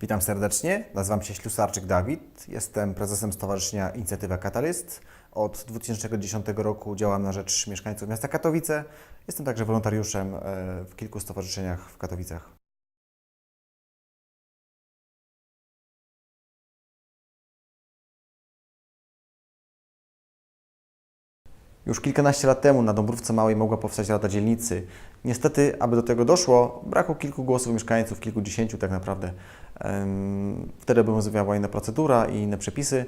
Witam serdecznie, nazywam się Ślusarczyk Dawid, jestem prezesem Stowarzyszenia Inicjatywa Katalyst. Od 2010 roku działam na rzecz mieszkańców miasta Katowice. Jestem także wolontariuszem e, w kilku stowarzyszeniach w Katowicach. Już kilkanaście lat temu na Dąbrówce Małej mogła powstać Rada Dzielnicy. Niestety, aby do tego doszło, brakło kilku głosów mieszkańców, kilkudziesięciu tak naprawdę. Wtedy obowiązywała inna procedura i inne przepisy.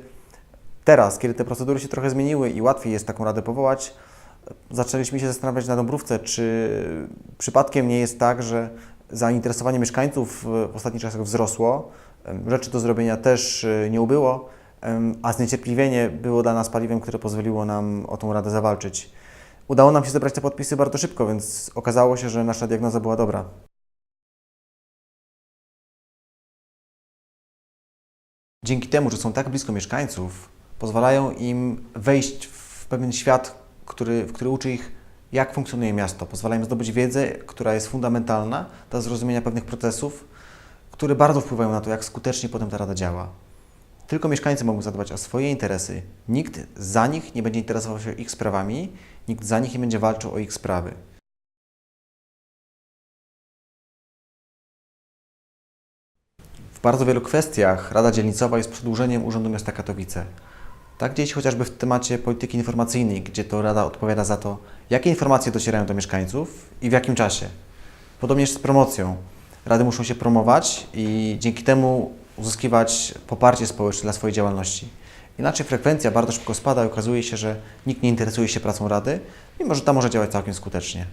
Teraz, kiedy te procedury się trochę zmieniły i łatwiej jest taką radę powołać, zaczęliśmy się zastanawiać na Dąbrówce, czy przypadkiem nie jest tak, że zainteresowanie mieszkańców w ostatnich czasach wzrosło, rzeczy do zrobienia też y, nie ubyło, a zniecierpliwienie było dla nas paliwem, które pozwoliło nam o tą radę zawalczyć. Udało nam się zebrać te podpisy bardzo szybko, więc okazało się, że nasza diagnoza była dobra. Dzięki temu, że są tak blisko mieszkańców, pozwalają im wejść w pewien świat, który, który uczy ich, jak funkcjonuje miasto. Pozwalają im zdobyć wiedzę, która jest fundamentalna dla zrozumienia pewnych procesów, które bardzo wpływają na to, jak skutecznie potem ta rada działa. Tylko mieszkańcy mogą zadbać o swoje interesy. Nikt za nich nie będzie interesował się ich sprawami, nikt za nich nie będzie walczył o ich sprawy. W bardzo wielu kwestiach Rada Dzielnicowa jest przedłużeniem Urzędu Miasta Katowice. Tak gdzieś chociażby w temacie polityki informacyjnej, gdzie to Rada odpowiada za to, jakie informacje docierają do mieszkańców i w jakim czasie. Podobnież z promocją. Rady muszą się promować i dzięki temu uzyskiwać poparcie społeczne dla swojej działalności. Inaczej frekwencja bardzo szybko spada i okazuje się, że nikt nie interesuje się pracą Rady, mimo że ta może działać całkiem skutecznie.